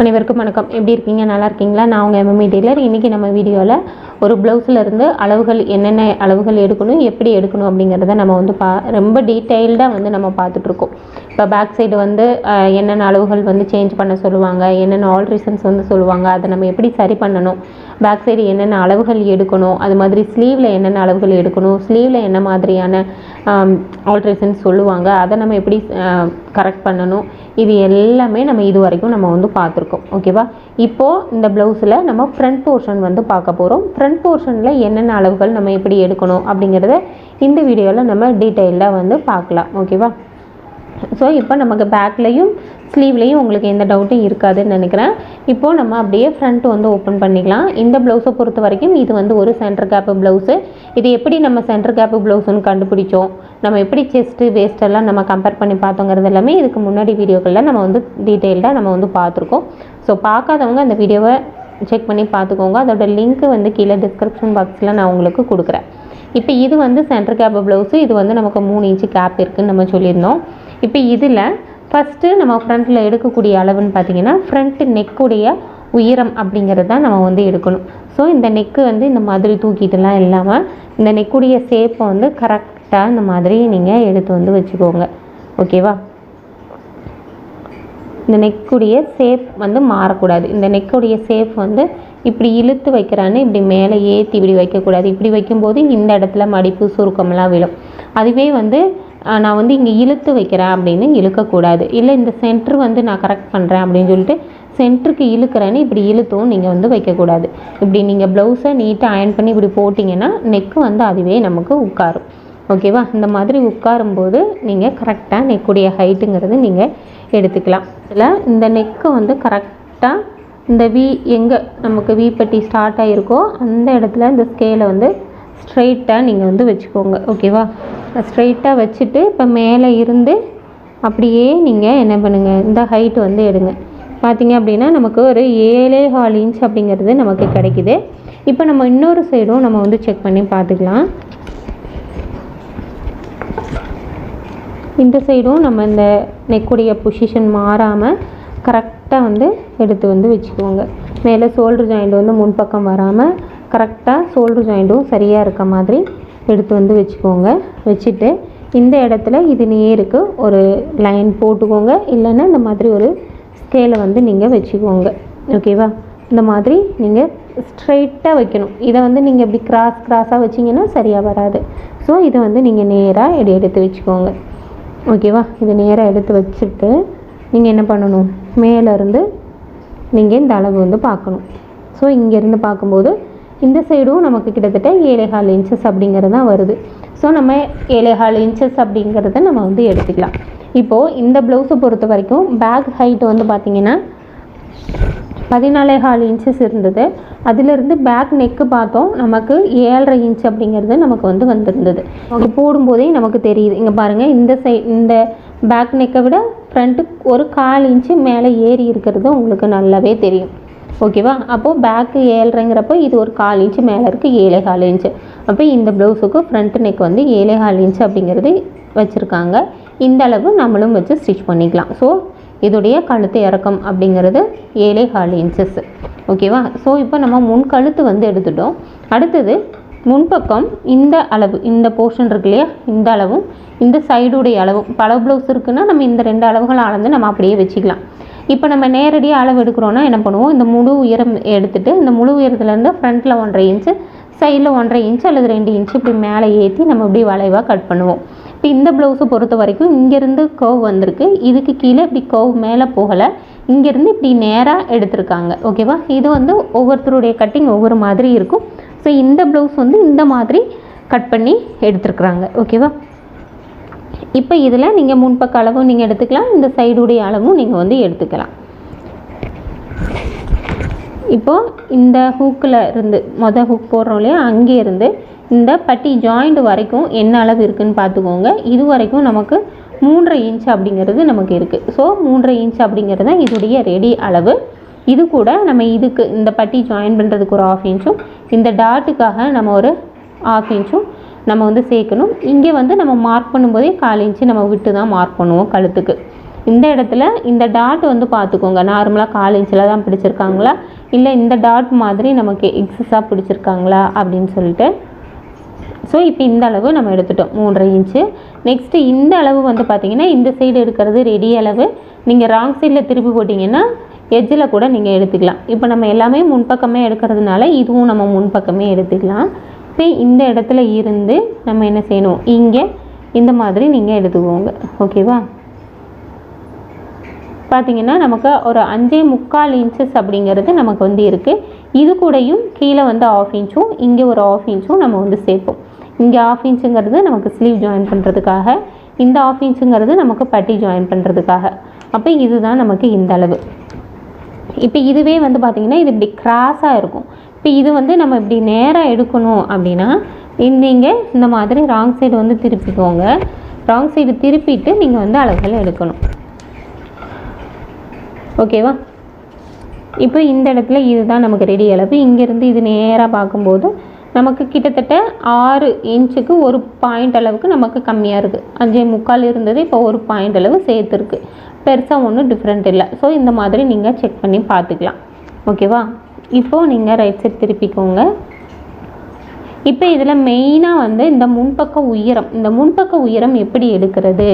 அனைவருக்கும் வணக்கம். எப்படி இருக்கீங்க? நல்லா இருக்கீங்களா? நான் உங்கள் எம்எம்இ டெய்லர். இன்றைக்கி நம்ம வீடியோவில் ஒரு ப்ளவுஸில் இருந்து அளவுகள் என்னென்ன அளவுகள் எடுக்கணும் எப்படி எடுக்கணும் அப்படிங்கிறத நம்ம வந்து பா ரொம்ப டீட்டெயில்டாக வந்து நம்ம பார்த்துட்ருக்கோம் இப்போ பேக் சைடு வந்து என்னென்ன அளவுகள் வந்து சேஞ்ச் பண்ண சொல்லுவாங்க என்னென்ன ஆல்ட்ரேஷன்ஸ் வந்து சொல்லுவாங்க அதை நம்ம எப்படி சரி பண்ணணும்? பேக் சைடு என்னென்ன அளவுகள் எடுக்கணும்? அது மாதிரி ஸ்லீவில் என்னென்ன அளவுகள் எடுக்கணும்? ஸ்லீவில் என்ன மாதிரியான ஆல்ட்ரேஷன்ஸ் சொல்லுவாங்க. அதை நம்ம எப்படி கரெக்ட் பண்ணணும்? இது எல்லாமே நம்ம இது வரைக்கும் நம்ம வந்து பார்த்துருக்கோம். ஓகேவா இப்போது இந்த ப்ளவுஸில் நம்ம ஃப்ரண்ட் போர்ஷன் வந்து பார்க்க போகிறோம் ஃப்ரண்ட் போர்ஷனில் என்னென்ன அளவுகள் நம்ம எப்படி எடுக்கணும் அப்படிங்கிறத இந்த வீடியோவில் நம்ம டீட்டெயிலாக வந்து பார்க்கலாம். ஓகேவா ஸோ இப்போ நமக்கு பேக்லேயும் ஸ்லீவ்லேயும் உங்களுக்கு எந்த டவுட்டும் இருக்காதுன்னு நினைக்கிறேன். இப்போது நம்ம அப்படியே ஃப்ரண்ட் வந்து ஓப்பன் பண்ணிக்கலாம். இந்த ப்ளவுஸை பொறுத்த வரைக்கும் இது வந்து ஒரு சென்டர் கேப்பு ப்ளவுஸு இது எப்படி நம்ம சென்டர் கேப்பு ப்ளவுஸுன்னு கண்டுபிடிச்சோம்? நம்ம எப்படி செஸ்ட்டு வேஸ்டெல்லாம் நம்ம கம்பேர் பண்ணி பார்த்தோங்கிறது எல்லாமே இதுக்கு முன்னாடி வீடியோக்களில் நம்ம வந்து டீட்டெயில்டாக நம்ம வந்து பார்த்துருக்கோம். ஸோ பார்க்காதவங்க அந்த வீடியோவை செக் பண்ணி பார்த்துக்கோங்க. அதோட லிங்க்கு வந்து கீழே டிஸ்கிரிப்ஷன் பாக்ஸில் நான் உங்களுக்கு கொடுக்குறேன். இப்போ இது வந்து சென்டர் கேப் ப்ளவுஸு இது வந்து நமக்கு மூணு இன்ச்சு கேப் இருக்குன்னு நம்ம சொல்லியிருந்தோம். இப்போ இதில் ஃபஸ்ட்டு நம்ம ஃப்ரண்ட்டில் எடுக்கக்கூடிய அளவுன்னு பார்த்தீங்கன்னா ஃப்ரண்ட்டு நெக்குடைய உயரம் அப்படிங்கிறது தான் நம்ம வந்து எடுக்கணும். ஸோ இந்த நெக்கு வந்து இந்த மாதிரி தூக்கிட்டுலாம் இல்லாமல் இந்த நெக்குடைய ஷேப்பை வந்து கரெக்டாக இந்த மாதிரி நீங்கள் எடுத்து வந்து வச்சுக்கோங்க. ஓகேவா இந்த நெக்குடைய ஷேப் வந்து மாறக்கூடாது. இந்த நெக்குடைய ஷேப் வந்து இப்படி இழுத்து வைக்கிறான்னு இப்படி மேலே ஏற்றி இப்படி வைக்கக்கூடாது. இப்படி வைக்கும்போது இந்த இடத்துல மடிப்பு சுருக்கம்லாம் விழும். அதுவே வந்து நான் வந்து இங்கே இழுத்து வைக்கிறேன் அப்படின்னு இழுக்கக்கூடாது. இல்லை இந்த சென்டர் வந்து நான் கரெக்ட் பண்ணுறேன் அப்படின்னு சொல்லிட்டு சென்டருக்கு இழுக்கிறேன்னு இப்படி இழுத்தும் நீங்கள் வந்து வைக்கக்கூடாது. இப்படி நீங்கள் ப்ளவுஸை நீட்டாக அயன் பண்ணி இப்படி போட்டிங்கன்னா நெக்கு வந்து அதுவே நமக்கு உட்காரும். ஓகேவா இந்த மாதிரி உட்காரும்போது நீங்கள் கரெக்டாக நெக்குடைய ஹைட்டுங்கிறது நீங்கள் எடுத்துக்கலாம். இதில் இந்த நெக்கை வந்து கரெக்டாக இந்த வி எங்கே நமக்கு வீப்பட்டி ஸ்டார்ட் ஆகிருக்கோ அந்த இடத்துல இந்த ஸ்கேலை வந்து ஸ்ட்ரைட்டாக நீங்கள் வந்து வச்சுக்கோங்க. ஓகேவா? ஸ்ட்ரைட்டாக வச்சுட்டு இப்போ மேலே இருந்து அப்படியே நீங்கள் என்ன பண்ணுங்கள் இந்த ஹைட் வந்து எடுங்க. பார்த்தீங்க அப்படின்னா நமக்கு ஒரு ஏழே ஹால் இன்ச் அப்படிங்கிறது நமக்கு கிடைக்குது. இப்போ நம்ம இன்னொரு சைடும் நம்ம வந்து செக் பண்ணி பார்த்துக்கலாம். இந்த சைடும் நம்ம இந்த நெக்குடைய பொசிஷன் மாறாமல் கரெக்டாக வந்து எடுத்து வந்து வச்சுக்கோங்க. மேலே ஷோல்டர் ஜாயிண்ட் வந்து முன்பக்கம் வராமல் கரெக்டாக ஷோல்டர் ஜாயிண்ட்டும் சரியாக இருக்க மாதிரி எடுத்து வந்து வச்சுக்கோங்க. வச்சுட்டு இந்த இடத்துல இது நேருக்கு ஒரு லைன் போட்டுக்கோங்க. இல்லைன்னா இந்த மாதிரி ஒரு ஸ்கேலை வந்து நீங்கள் வச்சுக்கோங்க. ஓகேவா இந்த மாதிரி நீங்கள் ஸ்ட்ரைட்டாக வைக்கணும். இதை வந்து நீங்கள் இப்படி கிராஸ் கிராஸாக வச்சிங்கன்னா சரியாக வராது. ஸோ இதை வந்து நீங்கள் நேராக எடு எடுத்து வச்சுக்கோங்க. ஓகேவா இதை நேராக எடுத்து வச்சுட்டு நீங்கள் என்ன பண்ணணும்? மேலேருந்து நீங்கள் இந்த அளவு வந்து பார்க்கணும். ஸோ இங்கேருந்து பார்க்கும்போது இந்த சைடும் நமக்கு கிட்டத்தட்ட ஏழேகால் இன்ச்சஸ் அப்படிங்கிறது தான் வருது. ஸோ நம்ம ஏழேகால் இன்ச்சஸ் அப்படிங்கிறத நம்ம வந்து எடுத்துக்கலாம். இப்போது இந்த ப்ளவுஸை பொறுத்த வரைக்கும் பேக் ஹைட் வந்து பார்த்திங்கன்னா பதினாலே ஹால் இன்ச்சஸ் இருந்தது. அதிலிருந்து பேக் நெக்கு பார்த்தோம் நமக்கு ஏழரை இன்ச் அப்படிங்கிறது நமக்கு வந்து வந்திருந்தது. அது போடும்போதே நமக்கு தெரியுது. இங்கே பாருங்கள் இந்த சை இந்த பேக் நெக்கை விட ஃப்ரண்ட்டு ஒரு கால் இன்ச்சு மேலே ஏறி இருக்கிறது உங்களுக்கு நல்லாவே தெரியும். ஓகேவா? அப்போது பேக்கு ஏழ்ரைங்கிறப்போ இது ஒரு கால் இன்ச்சு மேலே இருக்குது ஏழே கால் இன்ச்சு அப்போ இந்த ப்ளவுஸுக்கு ஃப்ரண்ட் நெக் வந்து ஏழே கால் இன்ச்சு அப்படிங்கிறது வச்சுருக்காங்க. இந்த அளவு நம்மளும் வச்சு ஸ்டிச் பண்ணிக்கலாம். ஸோ இதோடைய கழுத்து இறக்கம் அப்படிங்கிறது ஏழே கால் இன்ச்சஸ் ஓகேவா? ஸோ இப்போ நம்ம முன் கழுத்து வந்து எடுத்துட்டோம். அடுத்தது முன்பக்கம் இந்த அளவு இந்த போர்ஷன் இருக்கு இல்லையா? இந்த அளவும் இந்த சைடுடைய அளவும். பல ப்ளவுஸ் இருக்குன்னா நம்ம இந்த ரெண்டு அளவுகள் அளந்து நம்ம அப்படியே வச்சுக்கலாம். இப்போ நம்ம நேரடியாக அளவு எடுக்கிறோன்னா என்ன பண்ணுவோம்? இந்த முழு உயரம் எடுத்துகிட்டு இந்த முழு உயரத்துலேருந்து ஃப்ரண்ட்டில் ஒன்றரை இன்ச்சு சைடில் ஒன்றரை இன்ச்சு அல்லது ரெண்டு இன்ச்சு இப்படி மேலே ஏற்றி நம்ம இப்படி வளைவாக கட் பண்ணுவோம். இப்போ இந்த ப்ளவுஸை பொறுத்த வரைக்கும் இங்கேருந்து கர்வ் வந்திருக்கு. இதுக்கு கீழே இப்படி கர்வ் மேலே போகலை. இங்கேருந்து இப்படி நேராக எடுத்திருக்காங்க. ஓகேவா இது வந்து ஒவ்வொருத்தருடைய கட்டிங் ஒவ்வொரு மாதிரி இருக்கும். ஸோ இந்த ப்ளவுஸ் வந்து இந்த மாதிரி கட் பண்ணி எடுத்துருக்குறாங்க. ஓகேவா இப்போ இதில் நீங்கள் முன்பக்க அளவும் நீங்கள் எடுத்துக்கலாம் இந்த சைடுடைய அளவும் நீங்கள் வந்து எடுத்துக்கலாம். இப்போது இந்த ஹூக்கில் இருந்து மொதல் ஹூக் போடுறோம் இல்லையா அங்கேருந்து இந்த பட்டி ஜாயிண்ட் வரைக்கும் என்ன அளவு இருக்குதுன்னு பார்த்துக்கோங்க. இது வரைக்கும் நமக்கு மூன்றரை இன்ச் அப்படிங்கிறது நமக்கு இருக்குது ஸோ மூன்றரை இன்ச் அப்படிங்கிறது தான் இதோடைய ரெடி அளவு. இது கூட நம்ம இதுக்கு இந்த பட்டி ஜாயின் பண்ணுறதுக்கு ஒரு ஆஃப் இன்ச்சும் இந்த டாட்டுக்காக நம்ம ஒரு ஆஃப் இன்ச்சும் நம்ம வந்து சேர்க்கணும். இங்கே வந்து நம்ம மார்க் பண்ணும்போதே கால் இன்ச்சு நம்ம விட்டு தான் மார்க் பண்ணுவோம் கழுத்துக்கு. இந்த இடத்துல இந்த டாட் வந்து பார்த்துக்கோங்க. நார்மலாக கால் இன்ச்சில் தான் பிடிச்சிருக்காங்களா? இல்லை இந்த டாட் மாதிரி நமக்கு எக்ஸஸாக பிடிச்சிருக்காங்களா? அப்படின்னு சொல்லிட்டு. ஸோ இப்போ இந்த அளவு நம்ம எடுத்துட்டோம். மூன்றரை இன்ச்சு நெக்ஸ்ட்டு இந்த அளவு வந்து பார்த்திங்கன்னா இந்த சைடு எடுக்கிறது ரெடி அளவு. நீங்கள் ராங் சைடில் திருப்பி போட்டிங்கன்னா எஜ்ஜில் கூட நீங்கள் எடுத்துக்கலாம். இப்போ நம்ம எல்லாமே முன்பக்கமே எடுக்கிறதுனால இதுவும் நம்ம முன்பக்கமே எடுத்துக்கலாம். இப்போ இந்த இடத்துல இருந்து நம்ம என்ன செய்யணும்? இங்கே இந்த மாதிரி நீங்கள் எடுத்துக்கோங்க ஓகேவா? பார்த்தீங்கன்னா நமக்கு ஒரு அஞ்சே முக்கால் இன்ச்சஸ் அப்படிங்கிறது நமக்கு வந்து இருக்குது இது கூடயும் கீழே வந்து ஆஃப் இன்ச்சும் இங்கே ஒரு ஆஃப் இன்ச்சும் நம்ம வந்து சேர்ப்போம். இங்கே ஆஃப் இன்ச்சுங்கிறது நமக்கு ஸ்லீவ் ஜாயின் பண்ணுறதுக்காக இந்த ஆஃப் இன்ச்சுங்கிறது நமக்கு பட்டி ஜாயின் பண்ணுறதுக்காக அப்போ இதுதான் நமக்கு இந்த அளவு. இப்போ இதுவே வந்து பார்த்திங்கன்னா இது இப்படி கிராஸாக இருக்கும். இப்போ இது வந்து நம்ம இப்படி நேராக எடுக்கணும் அப்படின்னா நீங்கள் இந்த மாதிரி ராங் சைடு வந்து திருப்பிக்கோங்க. ராங் சைடு திருப்பிட்டு நீங்கள் வந்து அளவுகள் எடுக்கணும். ஓகேவா இப்போ இந்த இடத்துல இதுதான் நமக்கு ரெடி அளவு இங்கேருந்து இது நேராக பார்க்கும்போது நமக்கு கிட்டத்தட்ட ஆறு இன்ச்சுக்கு ஒரு பாயிண்ட் அளவுக்கு நமக்கு கம்மியாக இருக்குது அஞ்சே முக்கால் இருந்தது இப்போ ஒரு பாயிண்ட் அளவு சேர்த்துருக்கு. பெருசாக ஒன்றும் டிஃப்ரெண்ட் இல்லை. ஸோ இந்த மாதிரி நீங்கள் செக் பண்ணி பார்த்துக்கலாம். ஓகேவா இப்போது நீங்கள் ரைட் சைட் திருப்பிக்கோங்க. இப்போ இதில் மெயினாக வந்து இந்த முன்பக்க உயரம் இந்த முன்பக்க உயரம் எப்படி எடுக்கிறது?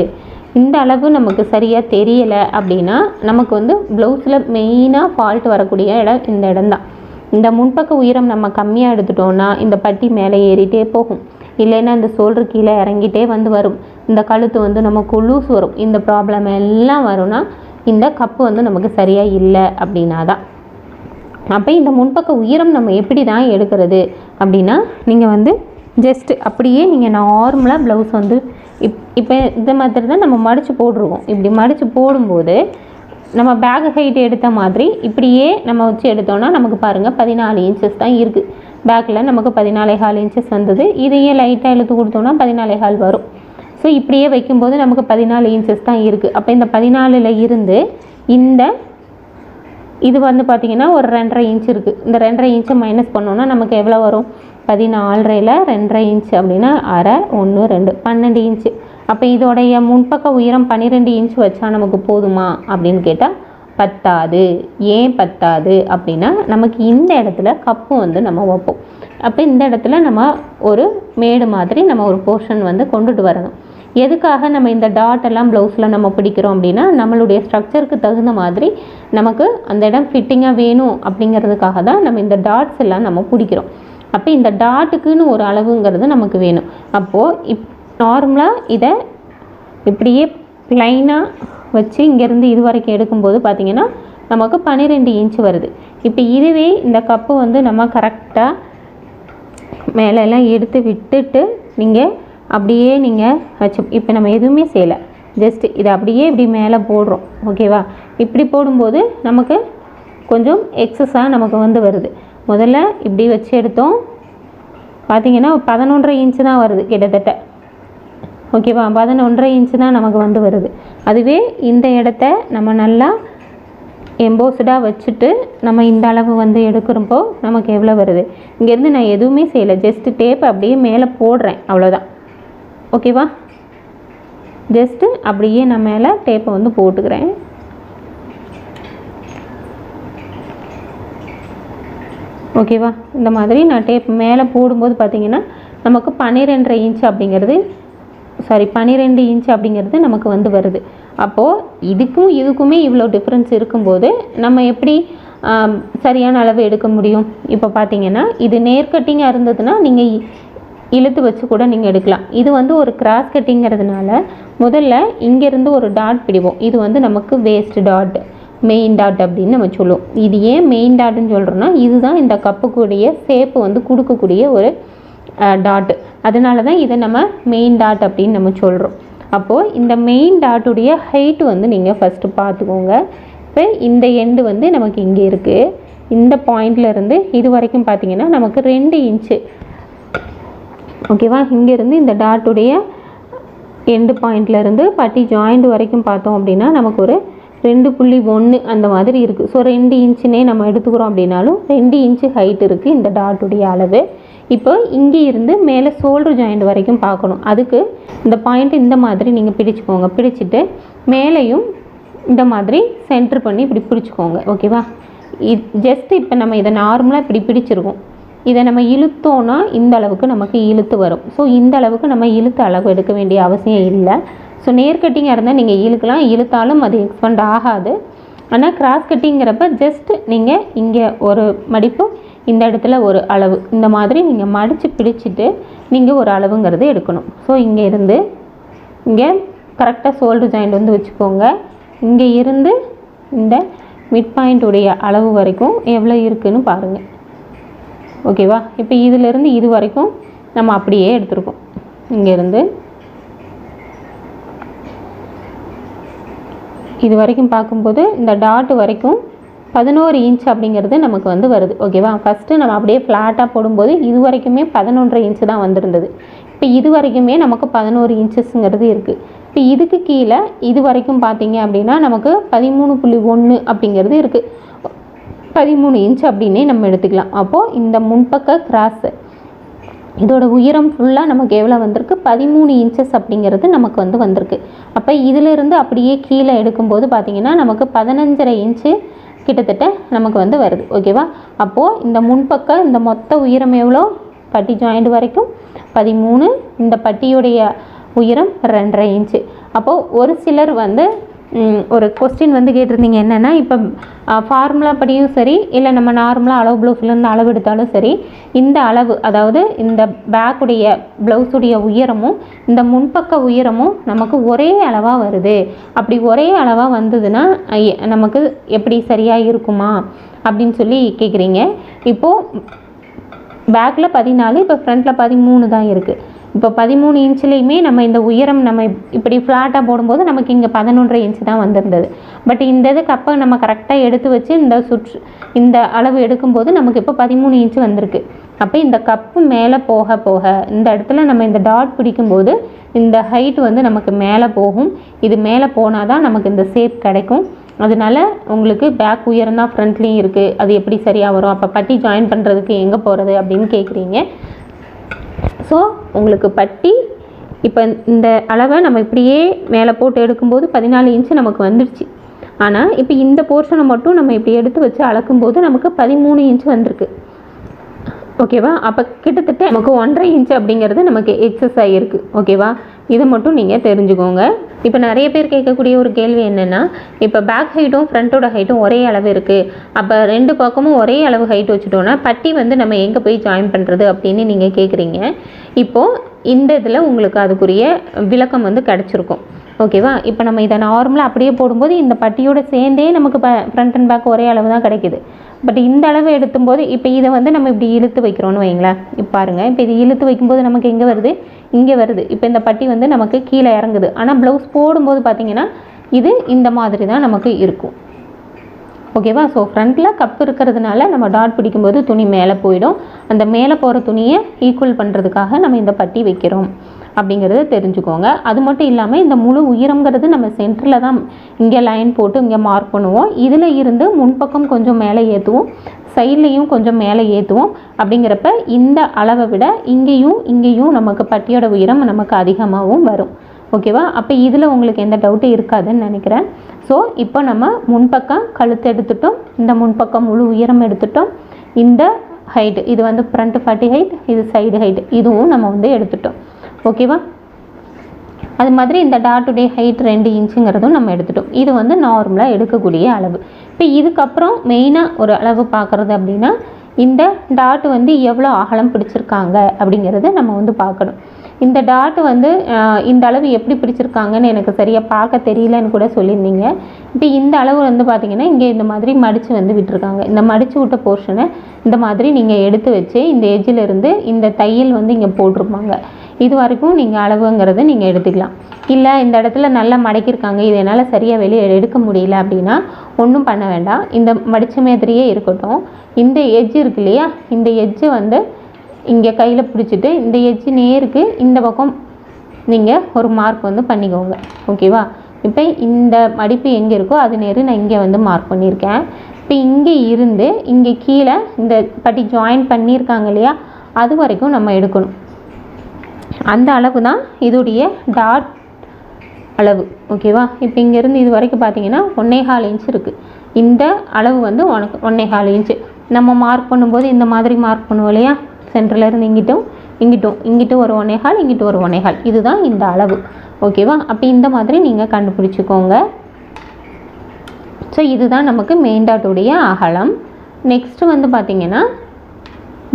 இந்த அளவு நமக்கு சரியாக தெரியலை அப்படின்னா நமக்கு வந்து ப்ளவுஸில் மெயினாக ஃபால்ட் வரக்கூடிய இடம் இந்த இடம்தான். இந்த முன்பக்க உயரம் நம்ம கம்மியாக எடுத்துட்டோம்னா இந்த பட்டி மேலே ஏறிட்டே போகும். இல்லைன்னா இந்த சோல்ரு கீழே இறங்கிட்டே வந்து வரும். இந்த கழுத்து வந்து நமக்கு லூஸ் வரும். இந்த ப்ராப்ளம் எல்லாம் வரும்னா இந்த கப்பு வந்து நமக்கு சரியாக இல்லை அப்படின்னா தான் அப்போ இந்த முன்பக்க உயரம் நம்ம எப்படி தான் எடுக்கிறது? அப்படின்னா நீங்கள் வந்து ஜஸ்ட்டு அப்படியே நீங்கள் நார்மலாக ப்ளவுஸ் வந்து இப் இப்போ இந்த மாதிரி தான் நம்ம மடித்து போட்டிருக்கோம். இப்படி மடித்து போடும்போது நம்ம பேக் ஹைட் எடுத்த மாதிரி இப்படியே நம்ம வச்சு எடுத்தோம்னா நமக்கு பாருங்கள் பதினாலு இன்ச்சஸ் தான் இருக்குது பேக்கில் நமக்கு பதினாலே கால் இன்ச்சஸ் வந்தது. இதையே லைட்டாக இழுத்து கொடுத்தோம்னா பதினாலே கால் வரும். ஸோ இப்படியே வைக்கும்போது நமக்கு பதினாலு இன்ச்சஸ் தான் இருக்குது அப்போ இந்த பதினாலில் இருந்து இந்த இது வந்து பார்த்திங்கன்னா ஒரு ரெண்டரை இன்ச் இருக்குது இந்த ரெண்டரை இன்ச்சை மைனஸ் பண்ணோன்னா நமக்கு எவ்வளோ வரும்? பதினாலரையில் ரெண்டரை இன்ச் அப்படின்னா அரை ஒன்று ரெண்டு பன்னெண்டு இன்ச்சு அப்போ இதோடைய முன்பக்க உயரம் பன்னிரெண்டு இன்ச் வச்சா நமக்கு போதுமா? அப்படின்னு கேட்டால் பத்தாது. ஏன் பத்தாது? அப்படின்னா நமக்கு இந்த இடத்துல கப்பு வந்து நம்ம வைப்போம். அப்போ இந்த இடத்துல நம்ம ஒரு மேடு மாதிரி நம்ம ஒரு போர்ஷன் வந்து கொண்டுட்டு வரணும். எதுக்காக நம்ம இந்த டாட் எல்லாம் ப்ளவுஸில் நம்ம பிடிக்கிறோம் அப்படின்னா நம்மளுடைய ஸ்ட்ரக்சருக்கு தகுந்த மாதிரி நமக்கு அந்த இடம் ஃபிட்டிங்காக வேணும் அப்படிங்கிறதுக்காக தான் நம்ம இந்த டாட்ஸ் எல்லாம் நம்ம பிடிக்கிறோம். அப்போ இந்த டாட்டுக்குன்னு ஒரு அளவுங்கிறது நமக்கு வேணும். அப்போது இப் நார்மலாக இதை இப்படியே ப்ளைனாக வச்சு இங்கேருந்து இது வரைக்கும் எடுக்கும்போது பார்த்திங்கன்னா நமக்கு பன்னிரெண்டு இன்ச் வருது. இப்போ இதுவே இந்த கப்பு வந்து நம்ம கரெக்டாக மேலெல்லாம் எடுத்து விட்டுட்டு நீங்கள் அப்படியே நீங்கள் வச்சு இப்போ நம்ம எதுவுமே செய்யலை. ஜஸ்ட் இதை அப்படியே இப்படி மேலே போடுறோம். ஓகேவா இப்படி போடும்போது நமக்கு கொஞ்சம் எக்ஸஸாக நமக்கு வந்து வருது. முதல்ல இப்படி வச்சு எடுத்தோம். பார்த்திங்கன்னா பதினொன்றரை இன்ச்சு தான் வருது கிட்டத்தட்ட. ஓகேவா பதினொன்றரை இன்ச்சு தான் நமக்கு வந்து வருது. அதுவே இந்த இடத்த நம்ம நல்லா எம்போஸ்டாக வச்சுட்டு நம்ம இந்த அளவு வந்து எடுக்கிறப்போ நமக்கு எவ்வளோ வருது? இங்கேருந்து நான் எதுவுமே செய்யலை. ஜஸ்ட்டு டேப் அப்படியே மேலே போடுறேன். அவ்வளோதான் ஓகேவா? ஜஸ்ட்டு அப்படியே நான் மேலே டேப்பை வந்து போட்டுக்கிறேன். ஓகேவா? இந்த மாதிரி நான் டேப் மேலே போடும்போது பார்த்திங்கன்னா நமக்கு பன்னிரெண்டரை இன்ச் அப்படிங்கிறது சாரி பன்னிரெண்டு இன்ச் அப்படிங்கிறது நமக்கு வந்து வருது. அப்போது இதுக்கும் இதுக்குமே இவ்வளோ டிஃப்ரென்ஸ் இருக்கும்போது நம்ம எப்படி சரியான அளவு எடுக்க முடியும்? இப்போ பார்த்தீங்கன்னா இது நேர்கட்டிங்காக இருந்ததுன்னா நீங்கள் இழுத்து வச்சு கூட நீங்கள் எடுக்கலாம். இது வந்து ஒரு கிராஸ் கட்டிங்கிறதுனால முதல்ல இங்கேருந்து ஒரு டாட் பிடிவோம். இது வந்து நமக்கு வேஸ்ட் டாட் மெயின் டாட் அப்படின்னு நம்ம சொல்லுவோம். இது ஏன் மெயின் டாட்னு சொல்கிறோன்னா இதுதான் இந்த கப்புக்குடைய ஷேப்பு வந்து கொடுக்கக்கூடிய ஒரு டாட்டு அதனால தான் இதை நம்ம மெயின் டாட் அப்படின்னு நம்ம சொல்கிறோம் அப்போது இந்த மெயின் டாட்டுடைய ஹைட் வந்து நீங்கள் ஃபஸ்ட்டு பார்த்துக்கோங்க. இப்போ இந்த எண்டு வந்து நமக்கு இங்கே இருக்குது இந்த பாயிண்ட்லேருந்து இது வரைக்கும் பார்த்தீங்கன்னா நமக்கு ரெண்டு இன்ச்சு ஓகேவா இங்கேருந்து இந்த டாட்டுடைய எண்டு பாயிண்ட்லேருந்து பட்டி ஜாயிண்ட் வரைக்கும் பார்த்தோம் அப்படின்னா நமக்கு ஒரு ரெண்டு புள்ளி ஒன்று அந்த மாதிரி இருக்குது ஸோ ரெண்டு இன்ச்சுனே நம்ம எடுத்துக்கிறோம் அப்படின்னாலும் ரெண்டு இன்ச்சு ஹைட் இருக்குது இந்த டாட்டுடைய அளவு. இப்போ இங்கே இருந்து மேலே ஷோல்டர் ஜாயிண்ட் வரைக்கும் பார்க்கணும். அதுக்கு இந்த பாயிண்ட் இந்த மாதிரி நீங்கள் பிடிச்சிக்கோங்க. பிடிச்சிட்டு மேலேயும் இந்த மாதிரி சென்டர் பண்ணி இப்படி பிடிச்சிக்கோங்க. ஓகேவா இது ஜஸ்ட் இப்போ நம்ம இதை நார்மலாக இப்படி பிடிச்சிருக்கோம். இதை நம்ம இழுத்தோன்னா இந்த அளவுக்கு நமக்கு இழுத்து வரும். ஸோ இந்த அளவுக்கு நம்ம இழுத்து அளவு எடுக்க வேண்டிய அவசியம் இல்லை. ஸோ நேர் கட்டிங்காக இருந்தால் நீங்கள் இழுக்கலாம். இழுத்தாலும் அது எக்ஸ்பண்ட் ஆகாது. ஆனால் கிராஸ் கட்டிங்கிறப்ப ஜஸ்ட் நீங்கள் இங்கே ஒரு மடிப்பு இந்த இடத்துல ஒரு அளவு. இந்த மாதிரி நீங்கள் மடித்து பிடிச்சிட்டு நீங்கள் ஒரு அளவுங்கிறது எடுக்கணும். ஸோ இங்கே இருந்து இங்கே கரெக்டாக ஷோல்டர் ஜாயிண்ட் வந்து வச்சுக்கோங்க. இங்கே இருந்து இந்த மிட் பாயிண்ட் உடைய அளவு வரைக்கும் எவ்வளோ இருக்குன்னு பாருங்கள் ஓகேவா? இப்போ இதிலிருந்து இது வரைக்கும் நம்ம அப்படியே எடுத்துருக்கோம். இங்கேருந்து இது வரைக்கும் பார்க்கும்போது இந்த டாட் வரைக்கும் பதினோரு இன்ச் அப்படிங்கிறது நமக்கு வந்து வருது. ஓகேவா? ஃபஸ்ட்டு நம்ம அப்படியே ஃப்ளாட்டாக போடும்போது இது வரைக்குமே பதினொன்றரை இன்ச்சு தான் வந்திருந்தது. இப்போ இது வரைக்குமே நமக்கு பதினோரு இன்ச்சஸ்ங்கிறது இருக்குது இப்போ இதுக்கு கீழே இது வரைக்கும் பார்த்தீங்க அப்படின்னா நமக்கு பதிமூணு புள்ளி ஒன்று அப்படிங்கிறது இருக்குது பதிமூணு இன்ச் அப்படின்னே நம்ம எடுத்துக்கலாம். அப்போது இந்த முன்பக்க கிராஸு இதோட உயரம் ஃபுல்லாக நமக்கு எவ்வளோ வந்திருக்கு? பதிமூணு இன்ச்சஸ் அப்படிங்கிறது நமக்கு வந்து வந்திருக்கு. அப்போ இதிலிருந்து அப்படியே கீழே எடுக்கும்போது பார்த்தீங்கன்னா நமக்கு பதினஞ்சரை இன்ச்சு கிட்டத்தட்ட நமக்கு வந்து வருது. ஓகேவா அப்போது இந்த முன்பக்கம் இந்த மொத்த உயரம் எவ்வளோ? பட்டி ஜாயிண்ட் வரைக்கும் பதிமூணு. இந்த பட்டியுடைய உயரம் ரெண்டரை இன்ச்சு அப்போது ஒரு சிலர் வந்து ஒரு கொஸ்டின் வந்து கேட்டிருந்தீங்க. என்னென்னா இப்போ ஃபார்முலா படியும் சரி இல்லை நம்ம நார்மலாக அளவு ப்ளவுஸ்லேருந்து அளவு எடுத்தாலும் சரி இந்த அளவு அதாவது இந்த பேக்குடைய ப்ளவுஸுடைய உயரமும் இந்த முன்பக்க உயரமும் நமக்கு ஒரே அளவாக வருது. அப்படி ஒரே அளவாக வந்ததுன்னா நமக்கு எப்படி சரியாக இருக்குமா? அப்படின்னு சொல்லி கேட்குறீங்க இப்போது பேக்கில் பதினாலு இப்போ ஃப்ரண்ட்டில் பதிமூணு தான் இருக்குது இப்போ பதிமூணு இன்ச்லேயுமே நம்ம இந்த உயரம் நம்ம இப்படி ஃப்ளாட்டாக போடும்போது நமக்கு இங்கே பதினொன்றரை இன்ச் தான் வந்திருந்தது. பட் இந்த இது கப்பை நம்ம கரெக்டாக எடுத்து வச்சு இந்த சுற்று இந்த அளவு எடுக்கும்போது நமக்கு இப்போ பதிமூணு இன்ச் வந்திருக்கு. அப்போ இந்த கப்பு மேலே போக போக இந்த இடத்துல நம்ம இந்த டாட் பிடிக்கும்போது இந்த ஹைட் வந்து நமக்கு மேலே போகும். இது மேலே போனால் தான் நமக்கு இந்த ஷேப் கிடைக்கும். அதனால உங்களுக்கு பேக் உயரம் தான் ஃப்ரண்ட்லேயும் இருக்குது அது எப்படி சரியாக வரும்? அப்போ பட்டி ஜாயின் பண்ணுறதுக்கு எங்கே போகிறது அப்படின்னு கேட்குறீங்க ஸோ உங்களுக்கு பட்டி இப்போ இந்த அளவை நம்ம இப்படியே மேலே போட்டு எடுக்கும்போது பதினாலு இன்ச்சு நமக்கு வந்துடுச்சு ஆனால் இப்போ இந்த போர்ஷனை மட்டும் நம்ம இப்படி எடுத்து வச்சு அளக்கும்போது நமக்கு பதிமூணு இன்ச் வந்திருக்கு. ஓகேவா? அப்போ கிட்டத்தட்ட நமக்கு ஒன்றரை இன்ச் அப்படிங்கிறது நமக்கு எக்ஸஸ் ஆகிருக்கு ஓகேவா? இதை மட்டும் நீங்கள் தெரிஞ்சுக்கோங்க. இப்போ நிறைய பேர் கேட்கக்கூடிய ஒரு கேள்வி என்னென்னா இப்போ பேக் ஹைட்டும் ஃப்ரண்ட்டோட ஹைட்டும் ஒரே அளவு இருக்குது அப்போ ரெண்டு பக்கமும் ஒரே அளவு ஹைட் வச்சுட்டோன்னா பட்டி வந்து நம்ம எங்கே போய் ஜாயின் பண்ணுறது அப்படின்னு நீங்கள் கேட்குறீங்க இப்போது இந்த இதில் உங்களுக்கு அதுக்குரிய விளக்கம் வந்து கிடச்சிருக்கும். ஓகேவா? இப்போ நம்ம இதை நார்மலாக அப்படியே போடும்போது இந்த பட்டியோட சேர்ந்தே நமக்கு ஃப்ரண்ட் அண்ட் பேக் ஒரே அளவு தான் கிடைக்குது. பட் இந்த அளவு எடுத்தும்போது இப்போ இதை வந்து நம்ம இப்படி இழுத்து வைக்கிறோன்னு வைங்களேன் இப்போ பாருங்கள் இப்போ இது இழுத்து வைக்கும்போது நமக்கு எங்கே வருது? இங்கே வருது. இப்போ இந்த பட்டி வந்து நமக்கு கீழே இறங்குது. ஆனால் ப்ளவுஸ் போடும்போது பார்த்தீங்கன்னா இது இந்த மாதிரி தான் நமக்கு இருக்கும். ஓகேவா? ஸோ ஃப்ரண்ட்டில் கப் இருக்கிறதுனால நம்ம டாட் பிடிக்கும்போது துணி மேலே போயிடும். அந்த மேலே போகிற துணியை ஈக்குவல் பண்ணுறதுக்காக நம்ம இந்த பட்டி வைக்கிறோம். அப்படிங்கிறத தெரிஞ்சுக்கோங்க. அது மட்டும் இல்லாமல் இந்த முழு உயரங்கிறது நம்ம சென்டரில் தான் இங்கே லைன் போட்டு இங்கே மார்க் பண்ணுவோம். இதில் இருந்து முன்பக்கம் கொஞ்சம் மேலே ஏற்றுவோம் சைட்லேயும் கொஞ்சம் மேலே ஏற்றுவோம் அப்படிங்கிறப்ப இந்த அளவை விட இங்கேயும் இங்கேயும் நமக்கு பட்டியோட உயரம் நமக்கு அதிகமாகவும் வரும். ஓகேவா அப்போ இதில் உங்களுக்கு எந்த டவுட்டும் இருக்காதுன்னு நினைக்கிறேன். ஸோ இப்போ நம்ம முன்பக்கம் கழுத்து எடுத்துட்டோம். இந்த முன்பக்கம் முழு உயரம் எடுத்துட்டோம். இந்த ஹைட் இது வந்து ஃப்ரண்ட் ஃபார்ட்டி ஹைட் இது சைடு ஹைட் இதுவும் நம்ம வந்து எடுத்துட்டோம். ஓகேவா? அது மாதிரி இந்த டாட் டு டே ஹைட் ரெண்டு இன்ச்சுங்கிறதும் நம்ம எடுத்துட்டோம். இது வந்து நார்மலாக எடுக்கக்கூடிய அளவு. இப்போ இதுக்கப்புறம் மெயினாக ஒரு அளவு பார்க்குறது அப்படின்னா இந்த டாட் வந்து எவ்வளோ அகலம் பிடிச்சிருக்காங்க அப்படிங்கிறத நம்ம வந்து பார்க்கணும். இந்த டாட் வந்து இந்த அளவு எப்படி பிடிச்சிருக்காங்கன்னு எனக்கு சரியாக பார்க்க தெரியலன்னு கூட சொல்லியிருந்தீங்க. இப்போ இந்த அளவு வந்து பார்த்தீங்கன்னா இங்கே இந்த மாதிரி மடித்து வந்து விட்டுருக்காங்க. இந்த மடித்து விட்ட போர்ஷனை இந்த மாதிரி நீங்கள் எடுத்து வச்சு இந்த எஜ்ஜில் இருந்து இந்த தையல் வந்து இங்கே போட்டிருப்பாங்க. இது வரைக்கும் நீங்கள் அளவுங்கிறத நீங்கள் எடுத்துக்கலாம். இல்லை இந்த இடத்துல நல்லா மடக்கியிருக்காங்க இது என்னால் சரியாக வெளியே எடுக்க முடியல அப்படின்னா ஒன்றும் பண்ண வேண்டாம். இந்த மடித்த மாதிரியே இருக்கட்டும். இந்த எட்ஜ் இருக்கு இல்லையா? இந்த எஜ்ஜு வந்து இங்கே கையில் பிடிச்சிட்டு இந்த எஜ்ஜு நேருக்கு இந்த பக்கம் நீங்கள் ஒரு மார்க் வந்து பண்ணிக்கோங்க. ஓகேவா இப்போ இந்த மடிப்பு எங்கே இருக்கோ அது நேரு நான் இங்கே வந்து மார்க் பண்ணியிருக்கேன். இப்போ இங்கே இருந்து இங்கே கீழே இந்த பட்டி ஜாயின் பண்ணியிருக்காங்க இல்லையா? அது வரைக்கும் நம்ம எடுக்கணும். அந்த அளவு தான் இதுடைய டாட் அளவு. ஓகேவா இப்போ இங்கேருந்து இது வரைக்கும் பார்த்தீங்கன்னா ஒன்னே கால் இன்ச் இருக்குது இந்த அளவு வந்து உனக்கு ஒன்னே கால் இன்ச்சு நம்ம மார்க் பண்ணும்போது இந்த மாதிரி மார்க் பண்ணுவோம் இல்லையா? சென்டர்லேருந்து இங்கிட்டும் இங்கிட்டும். இங்கிட்டு ஒரு ஒன்னேகால் இங்கிட்டு ஒரு ஒன்னேகால் இதுதான் இந்த அளவு. ஓகேவா அப்போ இந்த மாதிரி நீங்கள் கண்டுபிடிச்சிக்கோங்க. ஸோ இதுதான் நமக்கு மெயின் டாட்டுடைய அகலம். நெக்ஸ்ட்டு வந்து பார்த்திங்கன்னா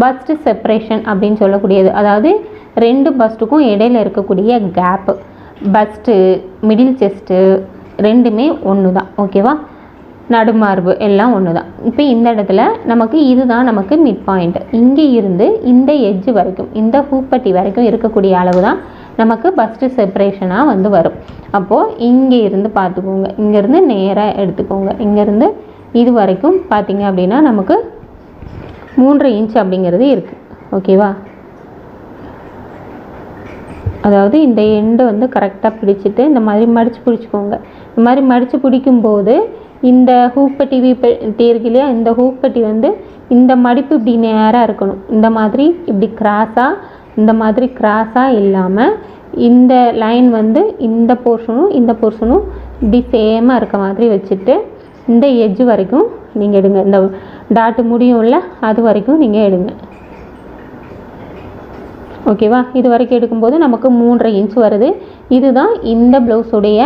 பஸ்ட் செப்ரேஷன் அப்படின்னு சொல்லக்கூடியது. அதாவது ரெண்டு பஸ்ட்டுக்கும் இடையில இருக்கக்கூடிய கேப்பு பஸ்ட்டு மிடில் செஸ்ட்டு ரெண்டுமே ஒன்று தான் ஓகேவா நடுமார்பு எல்லாம் ஒன்று தான் இப்போ இந்த இடத்துல நமக்கு இதுதான் நமக்கு மிட் பாயிண்ட் இங்கே இருந்து இந்த எஜ்ஜு வரைக்கும் இந்த ஹூப்பட்டி வரைக்கும் இருக்கக்கூடிய அளவு தான் நமக்கு பஸ்ட்டு செப்பரேஷனாக வந்து வரும். அப்போது இங்கே இருந்து பார்த்துக்கோங்க. இங்கேருந்து நேராக எடுத்துக்கோங்க. இங்கேருந்து இது வரைக்கும் பார்த்தீங்க அப்படின்னா நமக்கு மூன்று இன்ச் அப்படிங்கிறது இருக்குது ஓகேவா அதாவது இந்த எண்டை வந்து கரெக்டாக பிடிச்சிட்டு இந்த மாதிரி மடித்து பிடிச்சிக்கோங்க. இந்த மாதிரி மடித்து பிடிக்கும்போது இந்த ஹூப்பட்டி வீப்பட்டி இருக்கு இல்லையா? இந்த ஹூப்பட்டி வந்து இந்த மடிப்பு இப்படி நேராக இருக்கணும். இந்த மாதிரி இப்படி கிராஸாக இந்த மாதிரி கிராஸாக இல்லாமல் இந்த லைன் வந்து இந்த போர்ஷனும் இந்த போர்ஷனும் இப்படி சேமாக இருக்க மாதிரி வச்சுட்டு இந்த எஜ்ஜு வரைக்கும் நீங்கள் எடுங்க. இந்த டாட்டு முடியும்ல அது வரைக்கும் நீங்கள் எடுங்க. ஓகேவா இது வரைக்கும் எடுக்கும்போது நமக்கு மூன்றரை இன்ச் வருது. இதுதான் இந்த ப்ளவுஸுடைய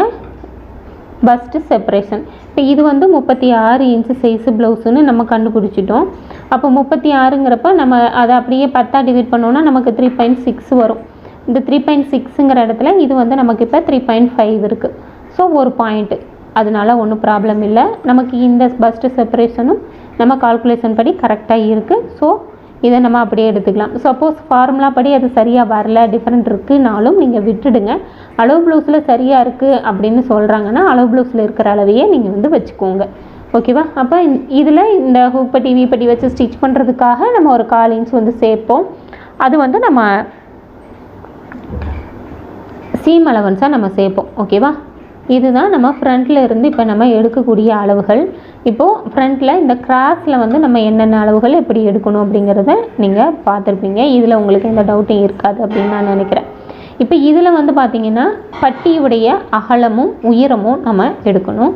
பஸ்ட்டு செப்ரேஷன் இப்போ இது வந்து முப்பத்தி ஆறு இன்ச்சு சைஸு ப்ளவுஸுன்னு நம்ம கண்டுபிடிச்சிட்டோம். அப்போ முப்பத்தி ஆறுங்கிறப்ப நம்ம அதை அப்படியே பத்தா டிவைட் பண்ணோன்னா நமக்கு த்ரீ பாயிண்ட் சிக்ஸ் வரும். இந்த த்ரீ பாயிண்ட் சிக்ஸுங்கிற இடத்துல இது வந்து நமக்கு இப்போ த்ரீ பாயிண்ட் ஃபைவ் இருக்குது ஸோ ஒரு பாயிண்ட்டு அதனால ஒன்றும் ப்ராப்ளம் இல்லை. நமக்கு இந்த பஸ்ட்டு செப்பரேஷனும் நம்ம கால்குலேஷன் படி கரெக்டாக இருக்குது ஸோ இதை நம்ம அப்படியே எடுத்துக்கலாம். சப்போஸ் ஃபார்முலா படி அது சரியாக வரல டிஃப்ரெண்ட் இருக்குனாலும் நீங்கள் விட்டுடுங்க. அளவு ப்ளவுஸில் சரியாக இருக்குது அப்படின்னு சொல்கிறாங்கன்னா அளவு ப்ளவுஸில் இருக்கிற அளவையே நீங்கள் வந்து வச்சுக்கோங்க. ஓகேவா அப்போ இதில் இந்த ஹூப்பட்டி வீப்பட்டி வச்சு ஸ்டிச் பண்ணுறதுக்காக நம்ம ஒரு கால் இன்ச் வந்து சேர்ப்போம். அது வந்து நம்ம சீம் அலவன்ஸாக நம்ம சேர்ப்போம். ஓகேவா இதுதான் நம்ம ஃப்ரண்ட்டில் இருந்து இப்போ நம்ம எடுக்கக்கூடிய அளவுகள். இப்போது ஃப்ரண்ட்டில் இந்த கிராஸில் வந்து நம்ம என்னென்ன அளவுகள் எப்படி எடுக்கணும் அப்படிங்கிறத நீங்கள் பார்த்துருப்பீங்க. இதில் உங்களுக்கு எந்த டவுட்டும் இருக்காது அப்படின்னு நான் நினைக்கிறேன். இப்போ இதில் வந்து பார்த்திங்கன்னா பட்டியுடைய அகலமும் உயரமும் நம்ம எடுக்கணும்.